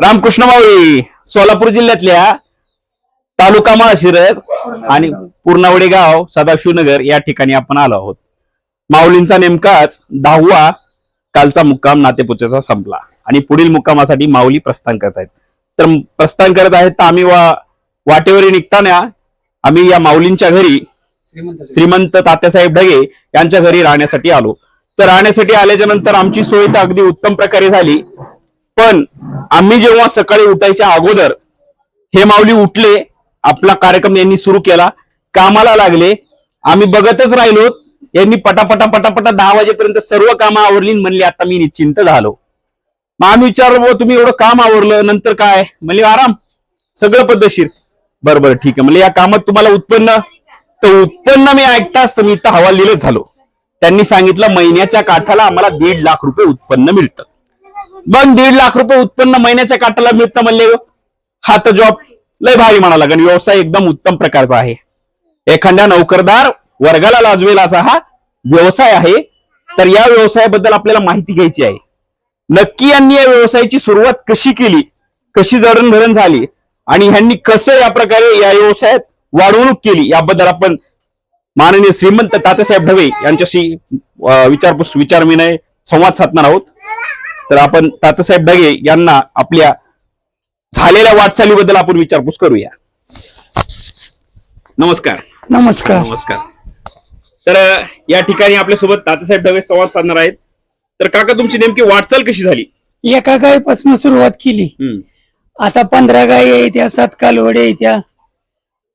रामकृष्ण मावळी सोलापूर जिल्ह्यातल्या तालुका माळशिरस आणि पूर्णावडे गाव सदाशिवनगर या ठिकाणी आपण आलो आहोत. माऊलींचा नेमकाच दहावा कालचा मुक्काम नातेपुचेचा संपला आणि पुढील मुक्कामासाठी माऊली प्रस्थान करत आहेत. तर प्रस्थान करत आहेत तर आम्ही वा वाटेवरी निघताना आम्ही या माऊलींच्या घरी श्रीमंत तात्यासाहेब ढगे यांच्या घरी राहण्यासाठी आलो. तर राहण्यासाठी आल्याच्यानंतर आमची सोय तर अगदी उत्तम प्रकारे झाली. पण आम्ही जेव्हा सकाळी उठायच्या अगोदर हे माऊली उठले आपला कार्यक्रम यांनी सुरू केला कामाला लागले. आम्ही बघतच राहिलो यांनी पटापटा पटापटा दहा वाजेपर्यंत सर्व कामं आवरली म्हणली म्हणले आता मी निश्चिंत झालो. मग आम्ही विचारलो तुम्ही एवढं काम आवरलं नंतर काय? म्हणले आराम सगळं पद्धतशीर. बरं बरं ठीक आहे. म्हणजे या कामात तुम्हाला उत्पन्न? तर उत्पन्न मी ऐकताच तर मी इथं हवालदिलच झालो. त्यांनी सांगितलं महिन्याच्या काठाला आम्हाला दीड लाख रुपये उत्पन्न मिळतं. मग दीड लाख रुपये उत्पन्न महिन्याच्या काटाला मिळतं म्हणले हो. हा. तर जॉब लय भारी म्हणा लागेल. व्यवसाय एकदम उत्तम प्रकारचा आहे. एखाद्या नोकरदार वर्गाला लाजवेल असा हा व्यवसाय आहे. तर या व्यवसायाबद्दल आपल्याला माहिती घ्यायची आहे. नक्की यांनी या व्यवसायाची सुरुवात कशी केली? कशी जडणघडण झाली? आणि ह्यांनी कसं या प्रकारे या व्यवसायात वाढवणूक केली? याबद्दल आपण माननीय श्रीमंत तात्यासाहेब ढवे यांच्याशी विचारपूस विचारविनय संवाद साधणार आहोत. तर आपण तात्यासाहेब ढगे यांना आपल्या झालेल्या वाटचालीबद्दल आपण विचारपूस करूया. नमस्कार. नमस्कार. नमस्कार. तर अं, या ठिकाणी आपल्यासोबत तात्यासाहेब ढगे संवाद साधणार आहेत. तर काका तुमची नेमकी वाटचाल कशी झाली? एका गायीपासून सुरुवात केली. हम्म, आता पंधरा गायी आहे त्या सात कालवडे आहे त्या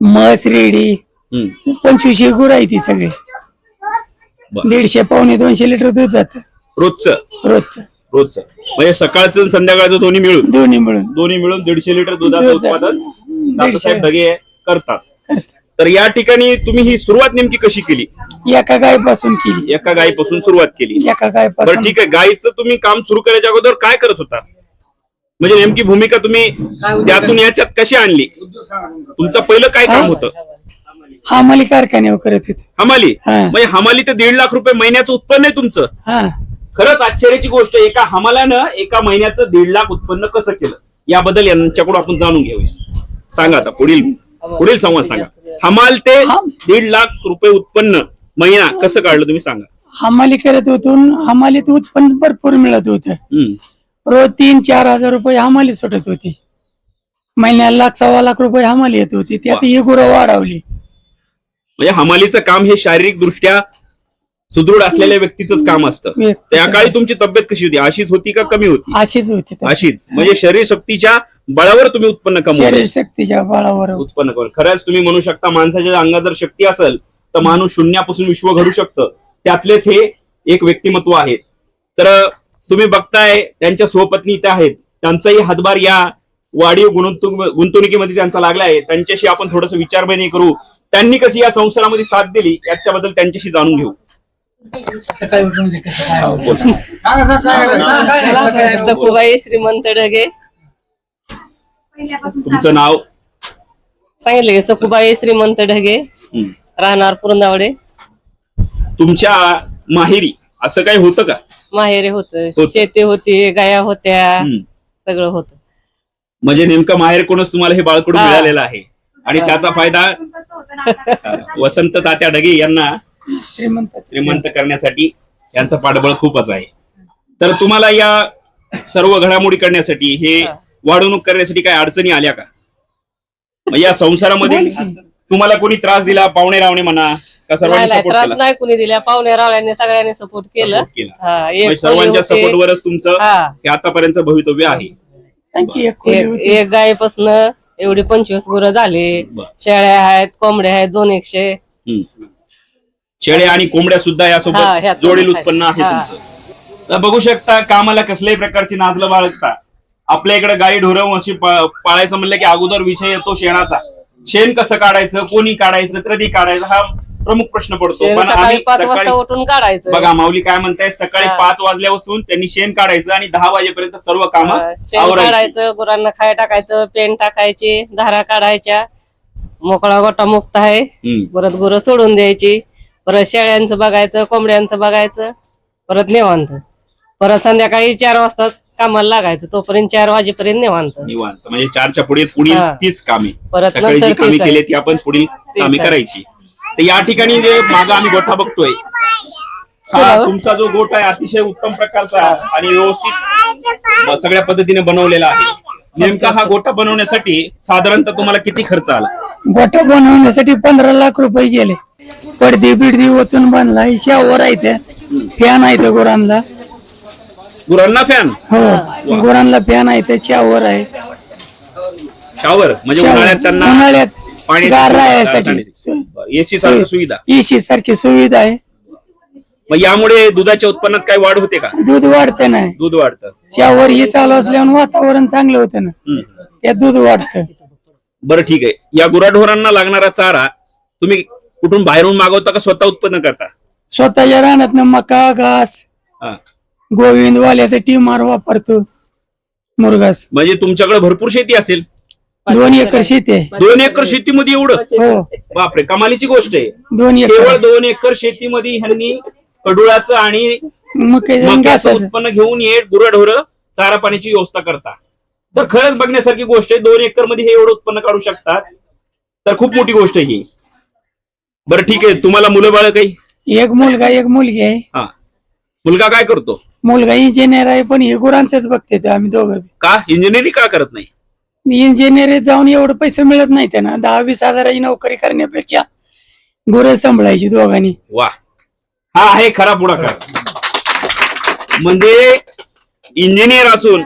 म्हस रेडी हम्म. पंचवीस गुर आहे ती सगळी. बरं. दीडशे पावणे दोनशे लिटर दूध जात. रोजचं? रोजचं. रोजचं. म्हणजे सकाळचं आणि संध्याकाळचं दोन्ही मिळून. दोन्ही मिळून. दोन्ही मिळून दीडशे लिटर दुधाचं दूध उत्पादन तात्यासाहेब ढगे करतात. तर या ठिकाणी तुम्ही ही सुरुवात नेमकी कशी केली? एका गायीपासून केली. एका गायीपासून सुरुवात केली. एका बरं गायीपासून ठीक आहे. गायीचं तुम्ही काम सुरू करायच्या अगोदर काय करत होता? म्हणजे नेमकी भूमिका तुम्ही त्यातून याच्यात कशी आणली? तुमचं पहिलं काय काम होतं? हमाली कारखान्यावर करत होतो. हमाली? हा. म्हणजे हमाली तर दीड लाख रुपये महिन्याचं उत्पन्न आहे तुमचं. हा. खरंच आश्चर्याची गोष्ट. एका हमालानं एका महिन्याचं दीड लाख उत्पन्न कसं केलं? याबद्दल यांच्याकडून आपण जाणून घेऊया. सांगा आता पुढील पुढील संवाद सांगा. हमाल ते दीड लाख रुपये उत्पन्न महिना कसं काढलं तुम्ही सांगा. हमाली करत होतो हमालीत उत्पन्न भरपूर मिळत होतं. रोज तीन चार हजार रुपये हमाली सुटत होती. महिन्याला सव्वा लाख रुपये हमाली येत होती. त्यात ही गुरं वाढवली. म्हणजे हमालीचं काम हे शारीरिक दृष्ट्या सुदृढ असलेल्या व्यक्तीच काम असतं. त्या काळी तुमची तब्येत कशी होती? अशीच होती का कमी होती? अशीच होती. अशीच म्हणजे शरीर शक्तीच्या बळावर तुम्ही उत्पन्न कमवलं. शरीर शक्तीच्या बळावर. उत्पन्न करून खरंच तुम्ही म्हणू शकता माणसाच्या अंगात जर शक्ती असेल तर माणूस शून्यापासून विश्व घडू शकतं. त्यातलेच हे एक व्यक्तिमत्व आहे. तर तुम्ही बघताय त्यांच्या स्वपत्नी इथे आहेत. त्यांचाही हातभार या वाढीव गुंतवणूक गुंतवणुकीमध्ये त्यांचा लागला आहे. त्यांच्याशी आपण थोडस विचारविनिमय करू. त्यांनी कशी या संसारामध्ये साथ दिली? याच्याबद्दल त्यांच्याशी जाणून घेऊ. सखूबाई श्रीमंत ढगे. तुमचं नाव? सांगितलं की सखूबाई श्रीमंत ढगे. हं. राहणार पुरंदावडे. तुमच्या माहेरी असं काही होतं का? माहेरे होत. होतं. शेती होती गाया होत्या. हं. सगळं होत. म्हणजे नेमकं माहेर कोणच तुम्हाला हे बाळकडून हा. मिळालेलं आहे? आणि त्याचा फायदा वसंत तात्या ढगे यांना श्रीमंत श्रीमंत करण्यासाठी यांचं पाठबळ खूपच आहे तर तुम्हाला या सर्व घडामोडी करण्यासाठी हे. वाढवणूक करण्यासाठी काय अडचणी आल्या का मग या संसारामध्ये. तुम्हाला कोणी त्रास दिला पाहुणे रावणे म्हणा का नाही सर्वांनी नाही सपोर्ट त्रास केला नाही कुणी दिल्या पाहुणे रावळ्यांनी सगळ्यांनी सपोर्ट केलं Support केला. हा, एक म्हणजे सर्वांच्या खोली होती. सपोर्टवरच तुमचं हा हे आतापर्यंत भवितव्य आहे एक खोली एक होती. एक गायीपासून एवढी पंचवीस गुरं झाली बरं. शेळ्या आहेत कोंबड्या आहेत दोन एकशे हम्म. शेळ्या आणि कोंबड्या सुद्धा हा, यासोबत ह्यात जोडील. उत्पन्न आहे हा. तुमचं. तर बघू शकता कामाला कसल्याही प्रकारची नाजलं बाळगता. आपल्या इकडे गाई ढोरं अशी पाळायचं म्हणलं की अगोदर विषय येतो शेणाचा. शेण कसं काढायचं कोणी काढायचं कधी काढायचं हा प्रमुख प्रश्न पडतो. शेण पण सकाळी आम्ही पाच सकाळी उठून काढायचं. बघा माऊली काय म्हणताय सकाळी हा. पाच वाजल्यापासून त्यांनी शेण काढायचं आणि दहा वाजेपर्यंत सर्व हा, कामं शेण आवरायची. काढायचं गुरांना खाय टाकायचं पेन टाकायची धारा काढायच्या. मोकळा गोटा मुक्त आहे. परत गुरं सोडून द्यायची. परत शेळ्यांचं बघायचं कोंबड्यांचं बघायचं परत निवांत परत संध्याकाळी चार वाजता कामाला लागायचं तोपर्यंत चार वाजेपर्यंत निवांत निवांत म्हणजे चारच्या पुढे पुढील हा. तीच कामे परत सकाळी जी नंतर कामे तेच आहे. केली ती आपण पुढील कामे आहे. करायची तर या ठिकाणी जे माग आम्ही गोठा बघतोय हा हो. तुमचा जो गोठ आहे अतिशय उत्तम प्रकारचा आणि व्यवस्थित सगळ्या पद्धतीने बनवलेला आहे नेमका हा गोठा बनवण्यासाठी साधारणतः तुम्हाला किती खर्च आला गोठा बनवण्यासाठी पंधरा लाख रुपये गेले. पडदी बिडदी ओतून बांधला शावर आहे त्या फॅन आहे त्या गुरांना. गुरांना फॅन? हो गुरांना फॅन आहे त्या शावर आहे. शावर? म्हणजे. उन्हाळ्यात त्यांना उन्हाळ्यात पाणी गार राहण्यासाठी. एसी सारखी सुविधा. एसी सारखी सुविधा आहे. मग यामुळे दुधाच्या उत्पन्नात काही वाढ होते का? दूध वाढतं नाही. दूध वाढतं. शावर हे चालू असल्यावर वातावरण चांगलं होतं ना. त्यात दूध वाढतं. बरं ठीक आहे. या गुराढोरांना लागणारा चारा तुम्ही कुठून बाहेरून मागवता का स्वतः उत्पन्न करता? स्वतःच्या रानात मका घास हा. गोविंद वाल्याचा टीमार वापरतो मुरगास. म्हणजे तुमच्याकडे भरपूर शेती असेल? दोन एकर शेती आहे. दोन एकर शेतीमध्ये एवढं? हो. बापरे कमालीची गोष्ट आहे. दोन केवळ एकर दोन एकर शेतीमध्ये ह्यांनी कडुळाचं आणि मका मक्याचं घासाचं. उत्पन्न घेऊन ये गुराढोर चारा पाण्याची व्यवस्था करता. तर खरंच बघण्यासारखी गोष्ट आहे. दोन एकरमध्ये हे एवढं उत्पन्न काढू शकतात. तर खूप मोठी गोष्ट आहे ही. बरं ठीक आहे. तुम्हाला मुलं बाळ काही? एक मुलगा एक मुलगी आहे. हा. मुलगा काय करतो? मुलगा इंजिनियर आहे पण हे गुरांचंच बघते ते आम्ही दोघं का? इंजिनिअरिंग का करत नाही? इंजिनियर जाऊन एवढं पैसे मिळत नाही त्यांना. दहा वीस हजाराची नोकरी करण्यापेक्षा गुरं सांभाळायची दोघांनी. वा. हा आहे खरा पुढाकार. म्हणजे इंजिनियर असून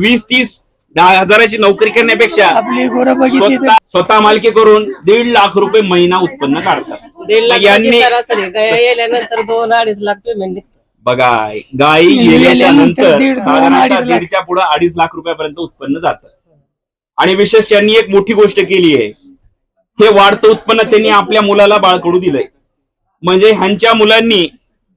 वीस तीस दहा हजाराची नोकरी करण्यापेक्षा आपली गुरं बघितली स्वतः स्वतः मालकी करून दीड लाख रुपये महिना उत्पन्न काढतात. दीड लाख यांनी- म्हणजे सरासरी गाय गेल्यानंतर दोन अडीच लाख पेमेंट निघतं. बघा गायी गेल्यानंतर गेल्याच्यानंतर दीड- दोन साधारणतः अडीच लाख. दीडच्या पुढे अडीच लाख रुपयापर्यंत उत्पन्न जातं. आणि विशेष यांनी एक मोठी गोष्ट केली आहे. हे वाढतं उत्पन्न त्यांनी आपल्या मुलाला बाळकडू दिलंय. म्हणजे ह्यांच्या मुलांनी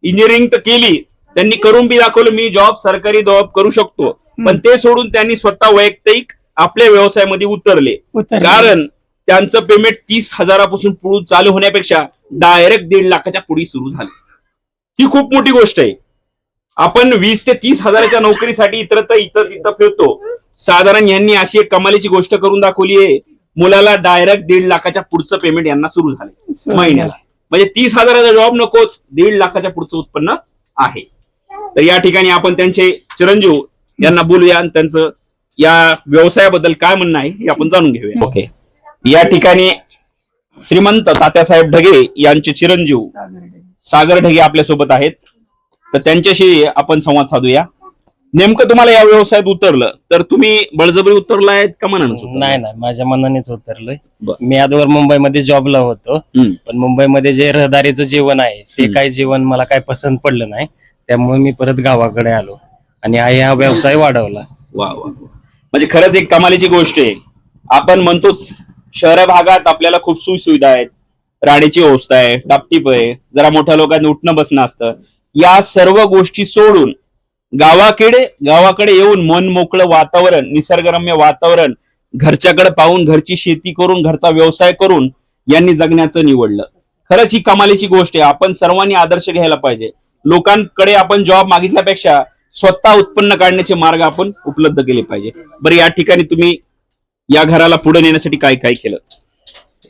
इंजिनिअरिंग तर केली त्यांनी करून बी दाखवलं मी जॉब सरकारी जॉब करू शकतो. पण ते सोडून त्यांनी स्वतः वैयक्तिक आपल्या व्यवसायामध्ये उतरले. कारण त्यांचं पेमेंट तीस हजारापासून पुढे चालू होण्यापेक्षा डायरेक्ट दीड लाखाच्या पुढे सुरू झाले. ही खूप मोठी गोष्ट आहे. आपण वीस ते तीस हजाराच्या नोकरीसाठी इतरत्र इथं तिथं फिरतो. साधारण यांनी अशी एक कमालीची गोष्ट करून दाखवली आहे. मुलाला डायरेक्ट दीड लाखाच्या पुढचं पेमेंट यांना सुरू झाले. महिन्याला. म्हणजे तीस हजाराचा जॉब नकोच दीड लाखाच्या पुढचं उत्पन्न आहे. तर या ठिकाणी आपण त्यांचे चिरंजीव यांना बोलूया आणि त्यांचं या व्यवसायाबद्दल काय म्हणणं आहे हे आपण जाणून घेऊया ओके या ठिकाणी श्रीमंत तात्यासाहेब ढगे यांचे चिरंजीव सागर ढगे आपल्यासोबत आहेत तर त्यांच्याशी आपण संवाद साधूया नेमकं तुम्हाला या व्यवसायात उतरलं तर तुम्ही बळजबरी उतरलाय का मनानं? नाही नाही माझ्या मनानेच उतरलोय बर. मी अगोदर मुंबईमध्ये जॉबला होतो हम्म. पण मुंबईमध्ये जे रहदारीचं जीवन आहे ते हम्म. काही जीवन मला काही पसंत पडलं नाही त्यामुळे मी परत गावाकडे आलो आणि हा हा व्यवसाय वाढवला. वा वा वा. म्हणजे खरंच एक कमालीची गोष्ट आहे. आपण म्हणतो शहर भागात आपल्याला खूप सुविधा आहेत. राणीची व्यवस्था आहे टापटीप आहे. जरा मोठ्या लोकांनी उठणं बसणं असतं. या सर्व गोष्टी सोडून गावाकडे गावाकडे येऊन मन मोकळं वातावरण निसर्गरम्य वातावरण घरच्याकडे पाहून घरची शेती करून घरचा व्यवसाय करून यांनी जगण्याचं निवडलं. खरंच ही कमालीची गोष्ट आहे. आपण सर्वांनी आदर्श घ्यायला पाहिजे. लोकांकडे आपण जॉब मागितल्यापेक्षा स्वतः उत्पन्न काढण्याचे मार्ग आपण उपलब्ध केले पाहिजे. बरं या ठिकाणी तुम्ही या घराला पुढे नेण्यासाठी काय काय केलं?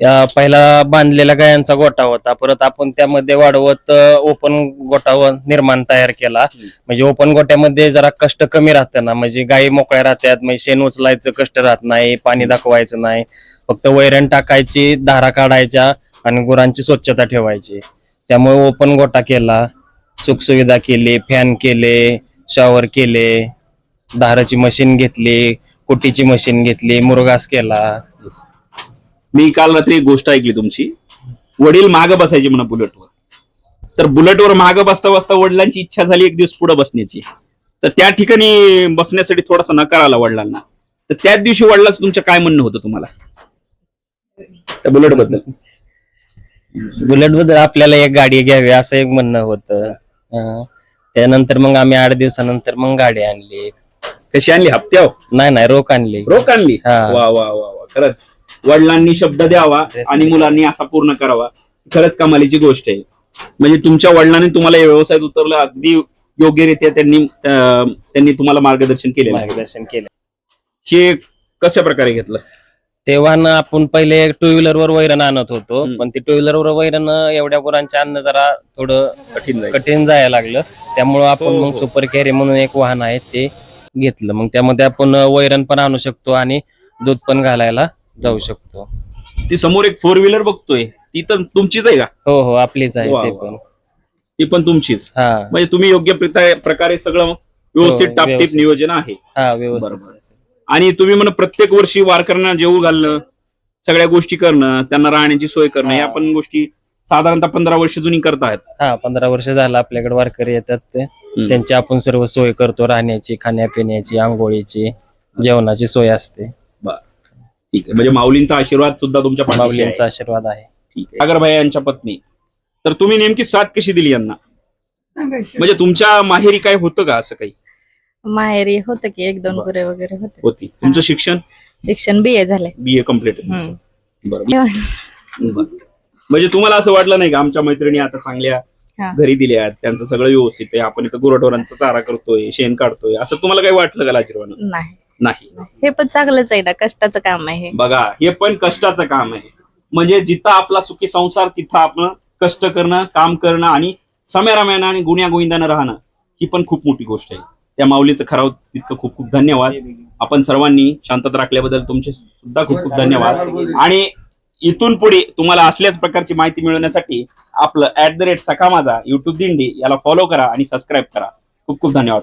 या पहिला बांधलेला गायांचा गोठा होता. परत आपण त्यामध्ये वाढवत ओपन गोठा निर्माण तयार केला. म्हणजे ओपन गोट्यामध्ये जरा कष्ट कमी राहतं ना. म्हणजे गायी मोकळ्या राहतात म्हणजे शेण उचलायचं कष्ट राहत नाही पाणी दाखवायचं नाही. फक्त वैरण टाकायची धारा काढायच्या आणि गुरांची स्वच्छता ठेवायची. त्यामुळे ओपन गोठा केला. सुखसुविधा केली फॅन केले. शॉवर केले धाराची मशीन घेतली कुटीची मशीन घेतली मुरगास केला. मी काल रात्री एक गोष्ट ऐकली तुमची. वडील माग बसायचे म्हणा बुलेटवर. तर बुलेटवर माग बसता बसता वडिलांची इच्छा झाली एक दिवस पुढे बसण्याची. तर त्या ठिकाणी बसण्यासाठी थोडासा नकार आला वडिलांना. तर त्याच दिवशी वडिलांचं तुमचं काय म्हणणं होतं तुम्हाला? त्या बुलेटबद्दल बुलेटबद्दल आपल्याला एक गाडी घ्यावी असं एक म्हणणं होतं. त्यानंतर मग आम्ही आठ दिवसानंतर मग गाडी आणली. कशी आणली? हप्त्यावर नाही नाही रोख आणली. रोख आणली? हा. वा वा वा वा. खरंच. वडिलांनी शब्द द्यावा आणि मुलांनी असा पूर्ण करावा. खरंच कमालीची गोष्ट आहे. म्हणजे तुमच्या वडिलांनी तुम्हाला या व्यवसायात उतरलं अगदी योग्यरित्या त्यांनी अं, त्यांनी तुम्हाला मार्गदर्शन केलेलं. आहे. मार्गदर्शन केलं. हे कशा प्रकारे घेतलं? तेव्हा ना आपण पहिले टू व्हीलर वर वैरण आणत होतो. पण ते टू व्हीलर वर वैरण एवढ्या गुरांचे अन्न जरा थोडं कठीण कठीण जायला लागलं. त्यामुळं आपण हो, मग हो. सुपर कॅरी म्हणून एक वाहन आहे ते घेतलं. मग त्यामध्ये आपण वैरण पण आणू शकतो आणि दूध पण घालायला जाऊ शकतो. ती समोर एक फोर व्हीलर बघतोय. ती तर तुमचीच आहे का? हो हो आपलीच आहे वा, ते वा. पण. ती पण तुमचीच. हा. म्हणजे तुम्ही योग्य प्रकारे सगळं व्यवस्थित हो, टापटीप. नियोजन आहे. हा व्यवस्थित. बरोबर. आणि तुम्ही म्हणा प्रत्येक वर्षी वारकऱ्यांना जेवू घालणं सगळ्या गोष्टी करणं त्यांना राहण्याची सोय करणं हा. या पण गोष्टी साधारणतः पंधरा वर्ष जुनी करतायत हा पंधरा वर्ष झालं आपल्याकडे वारकरी येतात ते. त्यांची आपण सर्व सोय करतो राहण्याची खाण्यापिण्याची आंघोळीची जेवणाची सोय असते. ठीक आहे. म्हणजे माऊलींचा आशीर्वाद सुद्धा तुमच्या. माऊलींचा आशीर्वाद आहे. ठीक आहे. सागरभाई यांच्या पत्नी. तर तुम्ही नेमकी साथ कशी दिली यांना? सांगायचं. म्हणजे तुमच्या माहेरी काय होतं का असं काही? माहेरी होतं की एक दोन बरं. गुरे वगैरे होते. होती. तुमचं शिक्षण? शिक्षण बी ए झालंय. बी ए कंप्लीट बरं. म्हणजे तुम्हाला असं वाटलं नाही का? आमच्या मैत्रिणी आता चांगल्या हा. घरी दिल्या आहेत. त्यांचं सगळं व्यवस्थित आहे. आपण इथं गुराढोरांचा चारा करतोय शेण काढतोय. असं तुम्हाला काही वाटलं का लाजीरवानं नाही. नाही. हे पण चांगलंच आहे ना. कष्टाचं काम आहे हे. बघा हे पण कष्टाचं काम आहे. म्हणजे जिथं आपला सुखी संसार तिथं आपण कष्ट करणं काम करणं आणि सम्याराम्यानं आणि गुण्या गोविंदानं राहणं ही पण खूप मोठी गोष्ट आहे. त्या माऊलीचं खराव तितकं खूप खूप धन्यवाद. आपण सर्वांनी शांतता राखल्याबद्दल तुमचे सुद्धा खूप खूप धन्यवाद. आणि इथून पुढे तुम्हाला असल्याच प्रकारची माहिती मिळवण्यासाठी आपलं ऍट द रेट सखा माझा युट्यूब दिंडी याला फॉलो करा आणि सबस्क्राईब करा. खूप खूप धन्यवाद.